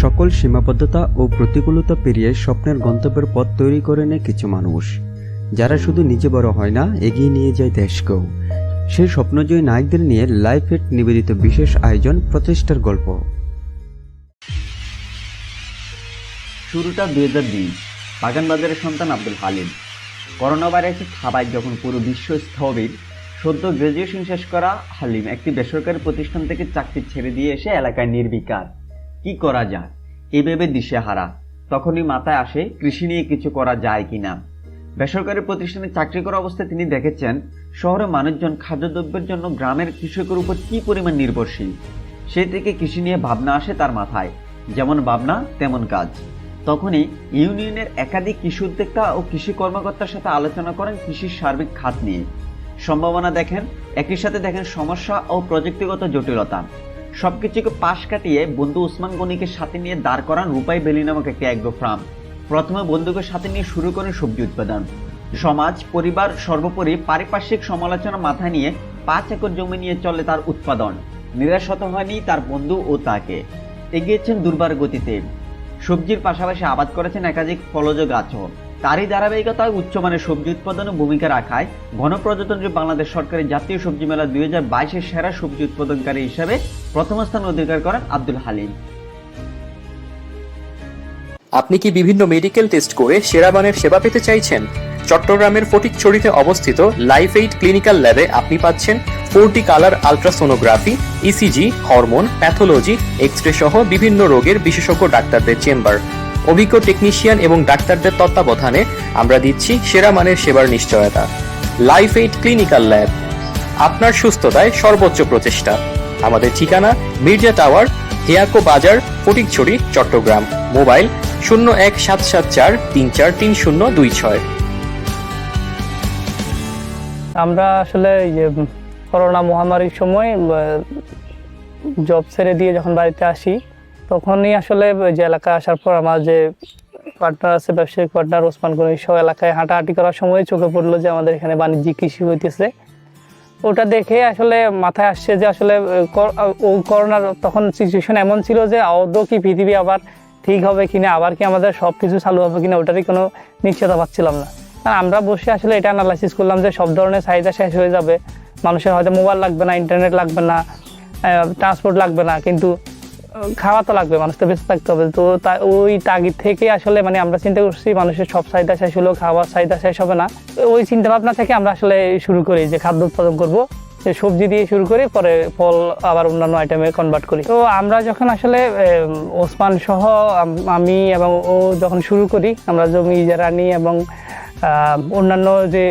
সকল সীমাবদ্ধতা ও প্রতিকূলতা পেরিয়ে স্বপ্নের গন্তব্যের পথ তৈরি করে নেয় কিছু মানুষ। যারা শুধু নিজে বড় হয় না, এগিয়ে নিয়ে যায় দেশকেও। সেই স্বপ্নজয়ী নায়কদের নিয়ে লাইফ এট নিবেদিত বিশেষ আয়োজন, প্রচেষ্টার গল্প। শুরুটা দুই হাজার বিশ, বাগানবাজারের সন্তান আব্দুল হালিম। করোনা ভাইরাসের থাবায় যখন পুরো বিশ্ব স্থবির, সদ্য গ্রাজুয়েশন শেষ করা হালিম একটি বেসরকারি প্রতিষ্ঠান থেকে চাকরি ছেড়ে দিয়ে এসে এলাকায় নির্বিকার। কি করা যায়? এ ভেবে দিশেহারা। তখনই মাথায় আসে, কৃষি নিয়ে কিছু করা যায় কিনা? বেসরকারি প্রতিষ্ঠানে চাকরি করা অবস্থায় তিনি দেখেছেন, শহরে মানুষজন খাদ্যদ্রব্যের জন্য গ্রামের কৃষকের উপর কি পরিমাণ নির্ভরশীল? সেই থেকে কৃষি নিয়ে ভাবনা আসে তার মাথায়। যেমন ভাবনা, তেমন কাজ। তখনই ইউনিয়নের একাধিক কৃষি উদ্যোক্তা ও কৃষি কর্মকর্তার সাথে আলোচনা করেন কৃষির সার্বিক খাত নিয়ে। সম্ভাবনা দেখেন, একই সাথে দেখেন সমস্যা ও প্রযুক্তিগত জটিলতা। সবকিছুকে পাশ কাটিয়ে বন্ধু উসমান গনিকে সাথে নিয়ে দাঁড় করান রূপাই বেলি নামক একটি অ্যাগ্রো ফার্ম। প্রথমে বন্ধুকে সাথে নিয়ে শুরু করেন সবজি উৎপাদন। সমাজ, পরিবার, সর্বোপরি পারিপার্শ্বিক সমালোচনা মাথায় নিয়ে পাঁচ একর জমি নিয়ে চলে তার উৎপাদন। নিরাশ হতে হয়নি তার বন্ধু ও তাকে। এগিয়েছেন দুর্বার গতিতে। সবজির পাশাপাশি আবাদ করেছেন একাধিক ফলজ গাছও। তারই ধারাবাহিকতায় উচ্চমানের সবজি উৎপাদনে ভূমিকা রাখায় গণপ্রজাতন্ত্রী বাংলাদেশ সরকারের জাতীয় সবজি মেলা দুই হাজার বাইশের সেরা সবজি উৎপাদনকারী হিসাবে প্রথম স্থান অধিকার করেন আব্দুল হালিম। আপনি কি বিভিন্ন মেডিকেল টেস্ট করে সেরা মানের সেবা পেতে চাইছেন? চট্টগ্রামের ফটিকছড়িতে অবস্থিত লাইফ এইড ক্লিনিক্যাল ল্যাবে আপনি পাচ্ছেন forty colour ultrasonography ECG hormone pathology X ray সহ বিভিন্ন রোগের বিশেষজ্ঞ ডাক্তারদের চেম্বার। অভিজ্ঞ টেকনিশিয়ান এবং ডাক্তারদের তত্ত্বাবধানে আমরা দিচ্ছি সেরা মানের সেবার নিশ্চয়তা। লাইফ এইড ক্লিনিক্যাল ল্যাব আপনার সুস্থতায় সর্বোচ্চ প্রচেষ্টা। আমাদের ঠিকানা, মির্জা টাওয়ার, হেয়াকো বাজার, ফটিকছড়ি, চট্টগ্রাম। মোবাইল শূন্য এক সাত সাত চার তিন চার তিন শূন্য দুই ছয়। আমরা আসলে করোনা মহামারীর সময় জব ছেড়ে দিয়ে যখন বাড়িতে আসি তখনই আসলে যে এলাকায় আসার পর আমার যে পার্টনার আছে, ব্যবসায়িক পার্টনার ওসমান গনি সব এলাকায় হাঁটাহাঁটি করার সময় চোখে পড়ল যে আমাদের এখানে বাণিজ্যিক কৃষি হইতেছে। ওটা দেখে আসলে মাথায় আসছে যে আসলে ও করোনার তখন সিচুয়েশন এমন ছিল যে আদৌ কি পৃথিবী আবার ঠিক হবে কিনা, আবার কি আমাদের সব কিছু চালু হবে কিনা, ওটারই কোনো নিশ্চয়তা পাচ্ছিলাম না। আমরা বসে আসলে এটা অ্যানালাইসিস করলাম যে সব ধরনের চাহিদা শেষ হয়ে যাবে। মানুষের হয়তো মোবাইল লাগবে না ইন্টারনেট লাগবে না ট্রান্সপোর্ট লাগবে না, কিন্তু খাওয়া তো লাগবে, মানুষ তো বেঁচে থাকতে হবে। তো ওই তাগিদ থেকে আসলে মানে আমরা চিন্তা করছি মানুষের সব চাহিদা শেষ হলেও খাওয়ার চাহিদা শেষ হবে না। ওই চিন্তা ভাবনা থেকে আমরা আসলে শুরু করি যে খাদ্য উৎপাদন করব। সবজি দিয়ে শুরু করি, পরে ফল, আবার অন্যান্য আইটেমে কনভার্ট করি। তো আমরা যখন আসলে ওসমান সহ আমি এবং ও যখন শুরু করি, আমরা জমি ইজারা নিই এবং অন্যান্য যে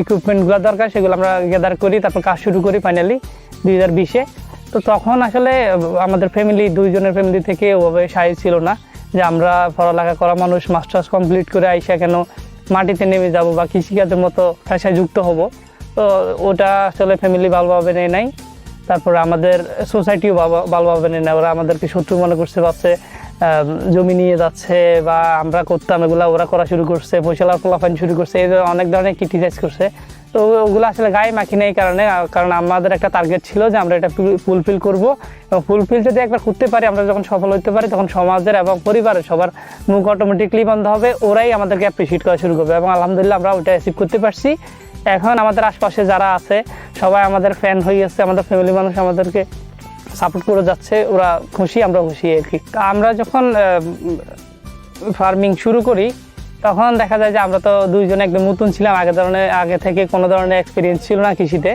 ইকুইপমেন্টগুলো দরকার, সেগুলো আমরা গ্যাদার করি, তারপর কাজ শুরু করি ফাইনালি দুই হাজার বিশে। তো তখন আসলে আমাদের ফ্যামিলি দুইজনের ফ্যামিলি থেকে ওভাবে সাইজ ছিল না যে আমরা পড়ালেখা করা মানুষ মাস্টার্স কমপ্লিট করে আইসা কেন মাটিতে নেমে যাব বা কৃষিকাজের মতো পেশায় যুক্ত হব। তো ওটা আসলে ফ্যামিলি ভালোভাবে নেয় নাই। তারপরে আমাদের সোসাইটিও ভালো- ভালোভাবে নেয় না ওরা আমাদেরকে শত্রু মনে করছে আহ, জমি নিয়ে যাচ্ছে বা আমরা করতাম এগুলা ওরা করা শুরু করছে পয়সা লাফান শুরু করছে এই অনেক ধরনের ক্রিটিসাইজ করছে। তো ওগুলো আসলে গায়ে মাখি নেই কারণে, কারণ আমাদের একটা টার্গেট ছিল যে আমরা এটা ফুলফিল করব। এবং ফুলফিল যদি একবার করতে পারি, আমরা যখন সফল হতে পারি, তখন সমাজের এবং পরিবারের সবার মুখ অটোমেটিকলি বন্ধ হবে, ওরাই আমাদেরকে অ্যাপ্রিসিয়েট করা শুরু করবে। এবং আলহামদুলিল্লাহ আমরা ওটা অ্যাচিভ করতে পারছি। এখন আমাদের আশপাশে যারা আছে, সবাই আমাদের ফ্যান হয়ে গেছে, আমাদের ফ্যামিলি মানুষ আমাদেরকে সাপোর্ট করে যাচ্ছে, ওরা খুশি আমরা খুশি আর কি। আমরা যখন ফার্মিং শুরু করি তখন দেখা যায় যে আমরা তো দুইজন একদম নতুন ছিলাম, আগে ধরনের, আগে থেকে কোনো ধরনের এক্সপিরিয়েন্স ছিল না কৃষিতে।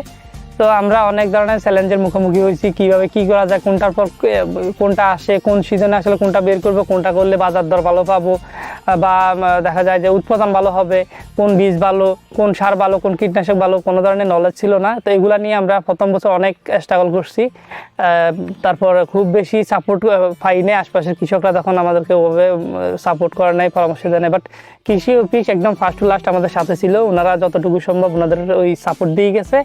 তো আমরা অনেক ধরনের চ্যালেঞ্জের মুখোমুখি হয়েছি, কীভাবে কি করা যায়, কোনটার পর কোনটা আসে, কোন সিজনে আসলে কোনটা বের করব, কোনটা করলে বাজার দর ভালো পাবো বা দেখা যায় যে উৎপাদন ভালো হবে, কোন বীজ ভালো, কোন সার ভালো, কোন কীটনাশক ভালো, কোনো ধরনের নলেজ ছিল না। তো এগুলা নিয়ে আমরা প্রথম বছর অনেক স্ট্রাগল করছি। তারপর খুব বেশি সাপোর্ট পাইনি আশপাশের কৃষকরা তখন আমাদেরকে ওভাবে সাপোর্ট করে নাই, পরামর্শ দেয় নাই। বাট কৃষি অফিস একদম ফার্স্ট টু লাস্ট আমাদের সাথে ছিল। ওনারা যতটুকু সম্ভব ওনাদের ওই সাপোর্ট দিয়ে গেছে।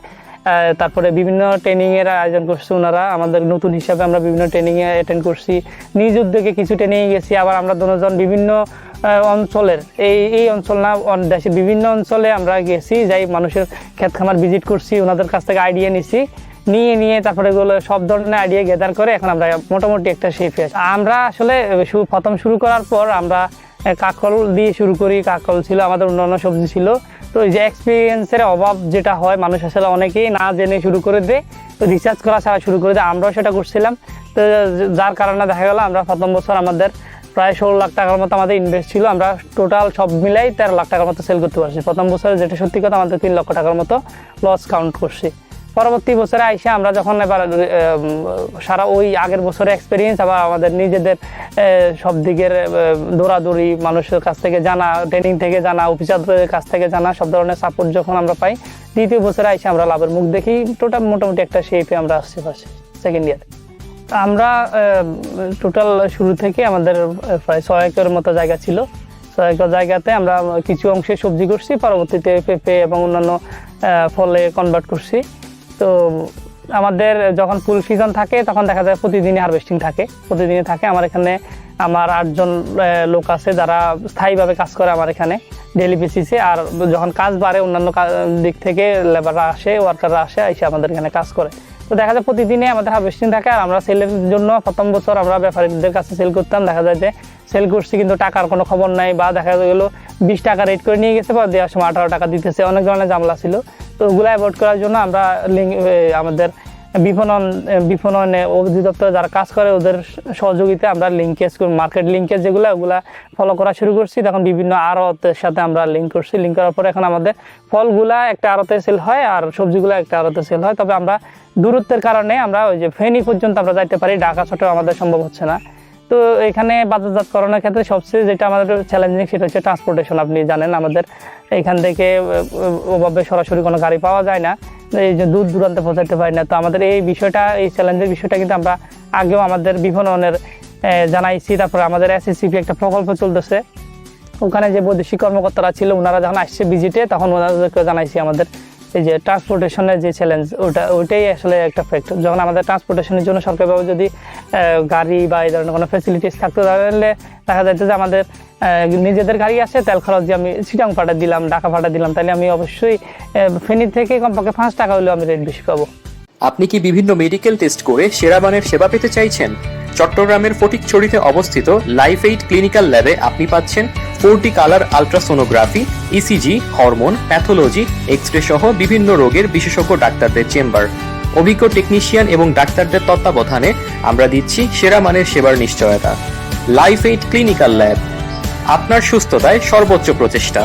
তারপরে বিভিন্ন ট্রেনিং এর আয়োজন করছে ওনারা। আমাদের নতুন হিসাবে আমরা বিভিন্ন ট্রেনিংয়ে অ্যাটেন্ড করছি। নিজ উদ্যোগে কিছু ট্রেনিং গেছি। আবার আমরা দুজন বিভিন্ন অঞ্চলের। এই এই অঞ্চল না দেশের বিভিন্ন অঞ্চলে আমরা গেছি, যাই মানুষের ক্ষেত খামার ভিজিট করছি, ওনাদের কাছ থেকে আইডিয়া নিছি। নিয়ে নিয়ে তারপরে এগুলো সব ধরনের আইডিয়া গেদার করে এখন আমরা মোটামুটি একটা আছি। আমরা আসলে প্রথম শুরু করার পর আমরা কাকল দিয়ে শুরু করি। কাকল ছিল আমাদের অন্যান্য সবজি ছিল। তো এই যে এক্সপিরিয়েন্সের অভাব যেটা হয়, মানুষ আসলে অনেকেই না জেনে শুরু করে দেয়। তো রিসার্চ করা ছাড়া শুরু করে দেয়। আমরাও সেটা করছিলাম। তো, যার কারণে দেখা গেল, আমরা প্রথম বছর আমাদের প্রায় ষোলো লাখ টাকার মতো আমাদের ইনভেস্ট ছিল। আমরা টোটাল সব মিলাই তেরো লাখ টাকার মতো সেল করতে পারছি। প্রথম বছরে যেটা সত্যি কথা, আমাদের তিন লক্ষ টাকার মতো লস কাউন্ট করছি। পরবর্তী বছরে আইসে আমরা যখন এবার সারা ওই আগের বছরের এক্সপিরিয়েন্স আবার আমাদের নিজেদের সব দিকের দৌড়াদৌড়ি, মানুষের কাছ থেকে জানা ট্রেনিং থেকে জানা অফিসারদের কাছ থেকে জানা, সব ধরনের সাপোর্ট যখন আমরা পাই, দ্বিতীয় বছরে আইসে আমরা লাভের মুখ দেখি টোটাল মোটামুটি একটা শেপে আমরা আসছি পাশে সেকেন্ড ইয়ারে আমরা টোটাল শুরু থেকে আমাদের প্রায় ছয় একর মতো জায়গা ছিল। ছয় একর জায়গাতে আমরা কিছু অংশে সবজি করছি, পরবর্তীতে পেঁপে এবং অন্যান্য ফলে কনভার্ট করছি। তো আমাদের যখন ফুল সিজন থাকে, তখন দেখা যায় প্রতিদিনই হারভেস্টিং থাকে। প্রতিদিনই থাকে আমার এখানে, আমার আটজন লোক আছে যারা স্থায়ীভাবে কাজ করে আমার এখানে ডেলি বেসিসে আর যখন কাজ বাড়ে অন্যান্য দিক থেকে লেবাররা আসে ওয়ার্কাররা আসে, এসে আমাদের এখানে কাজ করে। তো দেখা যায় প্রতিদিনই আমাদের হার্ভেস্টিং থাকে আর আমরা সেলের জন্য প্রথম বছর আমরা ব্যাপারীদের কাছে সেল করতাম। দেখা যায় যে সেল করছি কিন্তু টাকার কোনো খবর নাই বা দেখা গেলো বিশ টাকা রেট করে নিয়ে গেছে বা দেওয়ার সময় আঠারো টাকা দিতেছে। অনেক ধরনের জামলা ছিল। তো ওগুলো অ্যাভয়েড করার জন্য আমরা আমাদের বিপণন, বিপণনে অধিদপ্তর যারা কাজ করে, ওদের সহযোগিতা আমরা লিঙ্কেজ মার্কেট লিঙ্কেজ যেগুলো, ওগুলো ফলো করা শুরু করছি। তখন বিভিন্ন আড়তের সাথে আমরা লিঙ্ক করছি। লিঙ্ক করার পরে এখন আমাদের ফলগুলা একটা আড়তে সেল হয় আর সবজিগুলো একটা আড়তে সেল হয়। তবে আমরা দূরত্বের কারণে আমরা ওই যে ফেনি পর্যন্ত আমরা যাইতে পারি। ঢাকা ছোটো আমাদের সম্ভব হচ্ছে না। তো এখানে বাজারজাতকরণের ক্ষেত্রে সবচেয়ে যেটা আমাদের চ্যালেঞ্জিং সেটা হচ্ছে ট্রান্সপোর্টেশন আপনি জানেন আমাদের এখান থেকে ওভাবে সরাসরি কোনো গাড়ি পাওয়া যায় না। এই যে দূর দূরান্তে পৌঁছাতে পারি না। তো আমাদের এই বিষয়টা, এই চ্যালেঞ্জের বিষয়টা কিন্তু আমরা আগেও আমাদের বিপণনের জানাইছি। তারপরে আমাদের এসএসসিপি একটা প্রকল্প চলতেছে ওখানে যে বৈদেশিক কর্মকর্তারা ছিল ওনারা যখন আসছে ভিজিটে তখন ওনাদেরকে জানাইছি আমাদের এই যে ট্রান্সপোর্টেশনের যে চ্যালেঞ্জ ওটা, ওইটাই আসলে একটা ফ্যাক্ট যখন আমাদের ট্রান্সপোর্টেশনের জন্য সরকারিভাবে যদি গাড়ি বা এই ধরনের কোনো ফেসিলিটিস থাকতো, তাহলে দেখা যাচ্ছে যে আমাদের নিজেদের গাড়ি আছে, তেল খরচ যে আমি সিটাং পাঠা দিলাম ঢাকা পাঠা দিলাম, তাহলে আমি অবশ্যই ফেনী থেকে কমপক্ষে পাঁচ টাকা হলেও আমি রেট বেশি পাবো। আপনি কি বিভিন্ন মেডিকেল টেস্ট করে সেরা মানের সেবা পেতে চাইছেন? চট্টগ্রামের ফটিকছড়িতে অবস্থিত লাইফ এইড ক্লিনিক্যাল ল্যাবে আপনি পাচ্ছেন forty colour ultrasonography ECG hormone, pathology X ray সহ বিভিন্ন রোগের বিশেষজ্ঞ ডাক্তারদের চেম্বার। অভিজ্ঞ টেকনিশিয়ান এবং ডাক্তারদের তত্ত্বাবধানে আমরা দিচ্ছি সেরা মানের সেবার নিশ্চয়তা। লাইফ এইড ক্লিনিক্যাল ল্যাব আপনার সুস্থতায় সর্বোচ্চ প্রচেষ্টা।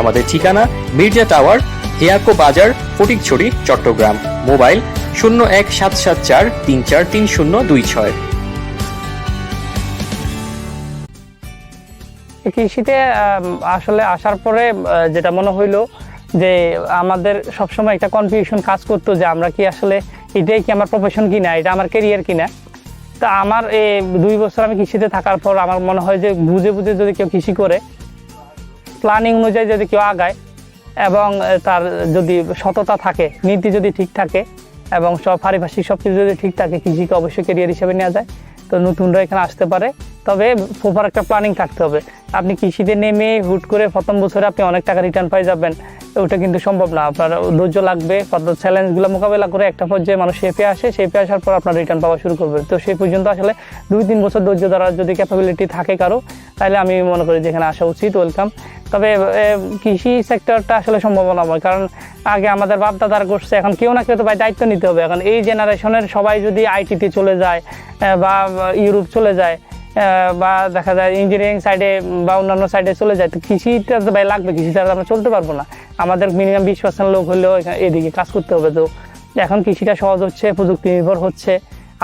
আমাদের ঠিকানা মির্জা টাওয়ার, হেয়াকো বাজার, ফটিকছড়ি, চট্টগ্রাম। মোবাইল শূন্য এক সাত সাত চার তিন চার তিন শূন্য দুই ছয়। কৃষিতে আসলে আসার পরে যেটা মনে হইল যে আমাদের সবসময় একটা কনফিউশন কাজ করতো যে আমরা কি আসলে এটাই কি আমার প্রফেশন কিনা, এটা আমার কেরিয়ার কিনা। তা আমার এই দুই বছর আমি কৃষিতে থাকার পর আমার মনে হয় যে বুঝে বুঝে যদি কেউ কৃষি করে প্ল্যানিং অনুযায়ী যদি কেউ আগায় এবং তার যদি সততা থাকে, নীতি যদি ঠিক থাকে এবং সব পারিপার্শ্বিক সব কিছু যদি ঠিক থাকে, কৃষিকে অবশ্যই কেরিয়ার হিসেবে নেওয়া যায়। তো নতুনরা এখানে আসতে পারে। তবে প্রপার একটা প্ল্যানিং থাকতে হবে। আপনি কৃষিতে নেমে হুট করে প্রথম বছরে আপনি অনেক টাকা রিটার্ন পাই যাবেন। ওটা কিন্তু সম্ভব না। আপনার ধৈর্য লাগবে চ্যালেঞ্জগুলো মোকাবেলা করে একটা পর্যায়ে মানুষ শেপে আসে শেপে আসার পর আপনার রিটার্ন পাওয়া শুরু করবে। তো সেই পর্যন্ত আসলে দুই তিন বছর ধৈর্য ধরার যদি ক্যাপাবিলিটি থাকে কারও, তাহলে আমি মনে করি যে এখানে আসা উচিত ওয়েলকাম তবে কৃষি সেক্টরটা আসলে সম্ভব সম্ভাবনাময় কারণ আগে আমাদের বাপ দাদারা করছে এখন কেউ না কেউ তো ভাই দায়িত্ব নিতে হবে। এখন এই জেনারেশনের সবাই যদি আইটিতে চলে যায় বা, ইউরোপ চলে যায় বা দেখা যায় ইঞ্জিনিয়ারিং সাইডে বা অন্যান্য সাইডে চলে যায়, তো কৃষিটা তো ভাই লাগবে কৃষি ছাড়া আমরা চলতে পারব না। আমাদের মিনিমাম বিশ পার্সেন্ট লোক হলেও এদিকে কাজ করতে হবে। তো এখন কৃষিটা সহজ হচ্ছে প্রযুক্তি নির্ভর হচ্ছে,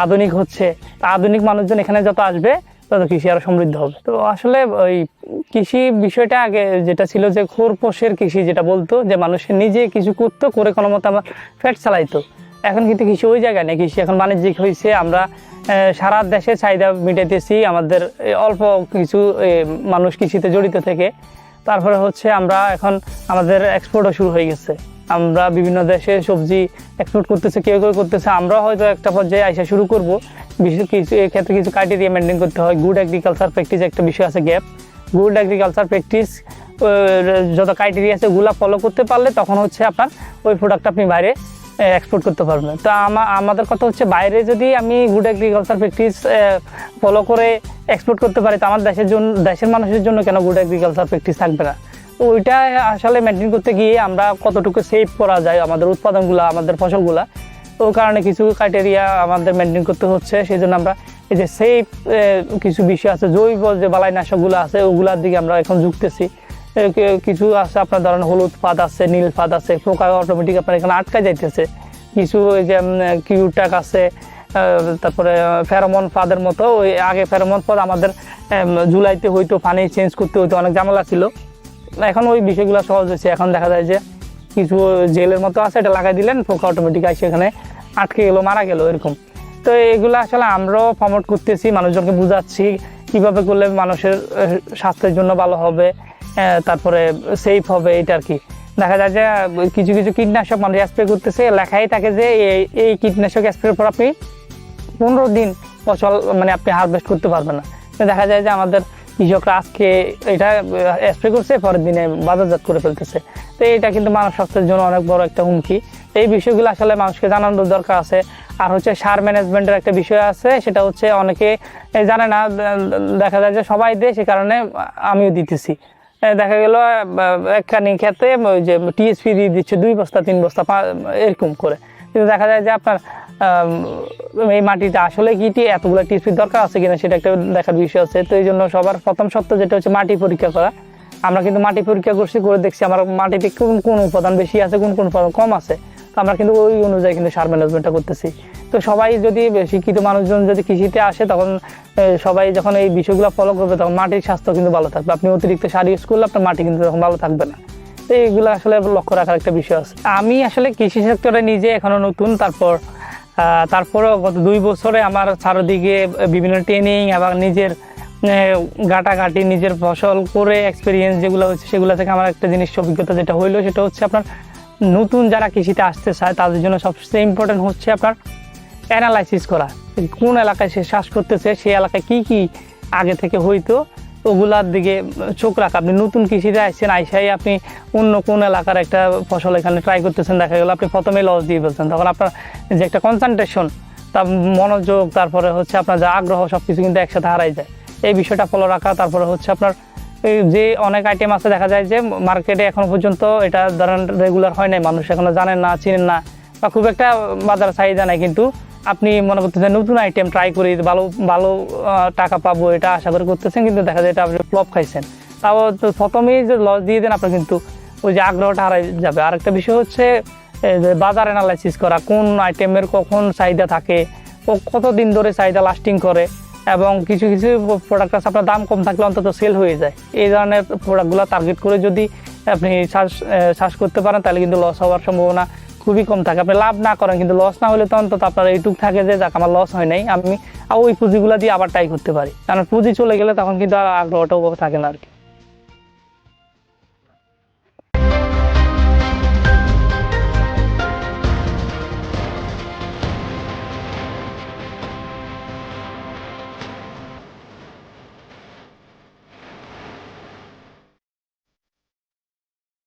আধুনিক হচ্ছে। আধুনিক মানুষজন এখানে যত আসবে, তত কৃষি আরও সমৃদ্ধ হবে। তো আসলে ওই কৃষি বিষয়টা আগে যেটা ছিল যে খোরপোশের কৃষি যেটা বলতো, যে মানুষের নিজে কিছু করতো, করে কোনো মতো আমার ফ্যাট চালাইতো। এখন কিন্তু কৃষি ওই জায়গায় নেই। কৃষি এখন বাণিজ্যিক হয়েছে আমরা সারা দেশে চাহিদা মিটাইতেছি, আমাদের অল্প কিছু মানুষ কৃষিতে জড়িত থেকে। তারপরে হচ্ছে আমরা এখন আমাদের এক্সপোর্টও শুরু হয়ে গেছে। আমরা বিভিন্ন দেশে সবজি এক্সপোর্ট করতেছে, কেউ কেউ করতেছে, আমরাও হয়তো একটা পর্যায়ে আইসা শুরু করব। বিশেষ কিছু এক্ষেত্রে কিছু ক্রাইটেরিয়া মেনটেন করতে হয়। গুড এগ্রিকালচার প্র্যাকটিস একটা বিষয় আছে গ্যাপ গুড এগ্রিকালচার প্র্যাকটিস যত ক্রাইটেরিয়া আছে, ওগুলা ফলো করতে পারলে তখন হচ্ছে আপনার ওই প্রোডাক্ট আপনি বাইরে এক্সপোর্ট করতে পারবে তো আমা- আমাদের কথা হচ্ছে বাইরে যদি আমি গুড এগ্রিকালচার প্র্যাকটিস ফলো করে এক্সপোর্ট করতে পারি, তো আমার দেশের জন্য দেশের মানুষের জন্য কেন গুড এগ্রিকালচার প্র্যাকটিস থাকবে না? তো ওইটা আসলে মেনটেন করতে গিয়ে আমরা কতটুকু সেভ করা যায়, আমাদের উৎপাদনগুলো, আমাদের ফসলগুলা তো কারণে কিছু ক্রাইটেরিয়া আমাদের মেনটেন করতে হচ্ছে। সেই জন্য আমরা এই যে সেফ কিছু বিষয় আছে, জৈব যে বালাইনাশকগুলো আছে, ওগুলার দিকে আমরা এখন কি- কিছু আছে, আপনার ধরেন হলুদ ফাঁদ আছে, নীল ফাঁদ আছে পোকা অটোমেটিক আপনার এখানে আটকা যাইতেছে। কিছু ওই যে কিউটাক আছে তারপরে ফেরোমন ফাঁদের মতো, ওই আগে ফেরোমন ফাঁদ আমাদের জুলাইতে হয়তো পানি চেঞ্জ করতে হইতো, অনেক ঝামেলা ছিল। এখন ওই বিষয়গুলো সহজ হয়েছে। এখন দেখা যায় যে, কিছু জেলের মতো আছে, এটা লাগাই দিলেন, পোকা অটোমেটিক আসে এখানে আটকে গেলো, মারা গেল, এরকম। তো এগুলো আসলে আমরাও প্রমোট করতেছি, মানুষজনকে বুঝাচ্ছি, কীভাবে করলে মানুষের স্বাস্থ্যের জন্য ভালো হবে। তারপরে সেফ হবে এটা আর কি। দেখা যায় যে কিছু কিছু কীটনাশক মানুষ স্প্রে করতেছে, লেখাই থাকে যে এই কীটনাশক স্প্রের পর আপনি পনেরো দিন ফসল মানে আপনি হারভেস্ট করতে পারবেন না। দেখা যায় যে আমাদের কৃষকরা আজকে এটা স্প্রে করছে, পরের দিনে বাজারজাত করে ফেলতেছে। তো এটা কিন্তু মানব স্বাস্থ্যের জন্য অনেক বড় একটা হুমকি। এই বিষয়গুলো আসলে মানুষকে জানানোর দরকার আছে। আর হচ্ছে সার ম্যানেজমেন্টের একটা বিষয় আছে, সেটা হচ্ছে অনেকে জানে না দেখা যায় যে সবাই দেয়, সে কারণে আমিও দিতেছি। দেখা গেল একখানি খেতে ওই যে টিএসপি দিয়ে দিচ্ছে, দুই বস্তা, তিন বস্তা এরকম করে। কিন্তু দেখা যায় যে আপনার এই মাটিতে আসলে কি টি- এতগুলো টিএসপির দরকার আছে কিনা সেটা একটা দেখার বিষয় আছে। তো এই জন্য সবার প্রথম সত্য যেটা হচ্ছে মাটি পরীক্ষা করা। আমরা কিন্তু মাটি পরীক্ষা করছি, করে দেখছি আমার মাটিতে কোন কোন উপাদান বেশি আছে, কোন কোন উপাদান কম আছে। তো আমরা কিন্তু ওই অনুযায়ী কিন্তু সার ম্যানেজমেন্টটা করতেছি। তো সবাই যদি, শিক্ষিত মানুষজন যদি কৃষিতে আসে, তখন সবাই যখন এই বিষয়গুলো ফলো করবে, তখন মাটির স্বাস্থ্য কিন্তু ভালো থাকবে। আপনি অতিরিক্ত সার ইউজ করলে আপনার মাটি কিন্তু তখন ভালো থাকবে না। তো এইগুলো আসলে লক্ষ্য রাখার একটা বিষয় আছে। আমি আসলে কৃষি সেক্টরে নিজে এখনও নতুন, তারপর তারপরেও গত দুই বছরে আমার চারদিকে বিভিন্ন ট্রেনিং এবং নিজের গাটাগাটি নিজের ফসল করে এক্সপিরিয়েন্স যেগুলো হচ্ছে সেগুলো থেকে আমার একটা জিনিস অভিজ্ঞতা যেটা হইল, সেটা হচ্ছে আপনার নতুন যারা কৃষিতে আসতে চায়, তাদের জন্য সবচেয়ে ইম্পর্টেন্ট হচ্ছে আপনার অ্যানালাইসিস করা। কোন এলাকায় সে শ্বাস করতেছে, সেই এলাকায় কি কি আগে থেকে হইতো, ওগুলার দিকে চোখ রাখা। আপনি নতুন কৃষিতে আসছেন, আইসাই আপনি অন্য কোন এলাকার একটা ফসল এখানে ট্রাই করতেছেন, দেখা গেল আপনি প্রথমে লস দিয়ে ফেলছেন। তখন আপনার যে একটা কনসেন্ট্রেশন তার মনোযোগ, তারপরে হচ্ছে আপনার যে আগ্রহ সব কিছু কিন্তু একসাথে হারাই যায়। এই বিষয়টা ফলো রাখা, তারপরে হচ্ছে আপনার যে অনেক আইটেম আছে, দেখা যায় যে মার্কেটে এখন পর্যন্ত এটা ধরেন রেগুলার হয় নাই, মানুষ এখনও জানেন না, চিনেন না, বা খুব একটা বাজার চাহিদা নাই, কিন্তু আপনি মনে করতেছেন নতুন আইটেম ট্রাই করি ভালো ভালো টাকা পাবো, এটা আশা করে করতেছেন, কিন্তু দেখা যায় এটা আপনি ফ্লপ খাইছেন। তাও প্রথমেই যে লস দিয়ে দেন, আপনার কিন্তু ওই যে আগ্রহটা হারাই যাবে। আরেকটা বিষয় হচ্ছে বাজার অ্যানালাইসিস করা, কোন আইটেমের কখন চাহিদা থাকে কতদিন ধরে চাহিদা লাস্টিং করে এবং কিছু কিছু প্রোডাক্ট আছে, আপনার দাম কম থাকলে অন্তত সেল হয়ে যায়। এই ধরনের প্রোডাক্টগুলো টার্গেট করে যদি আপনি শ্বাস শ্বাস করতে পারেন, তাহলে কিন্তু লস হওয়ার সম্ভাবনা খুবই কম থাকে। আপনি লাভ না করেন, কিন্তু লস না হলে তো অন্তত আপনার এইটুক থাকে যে, যাক, আমার লস হয় নাই, আমি ওই পুঁজিগুলো দিয়ে আবার ট্রাই করতে পারি। কারণ পুঁজি চলে গেলে তখন কিন্তু আর আগ্রহটাও থাকে না আর কি।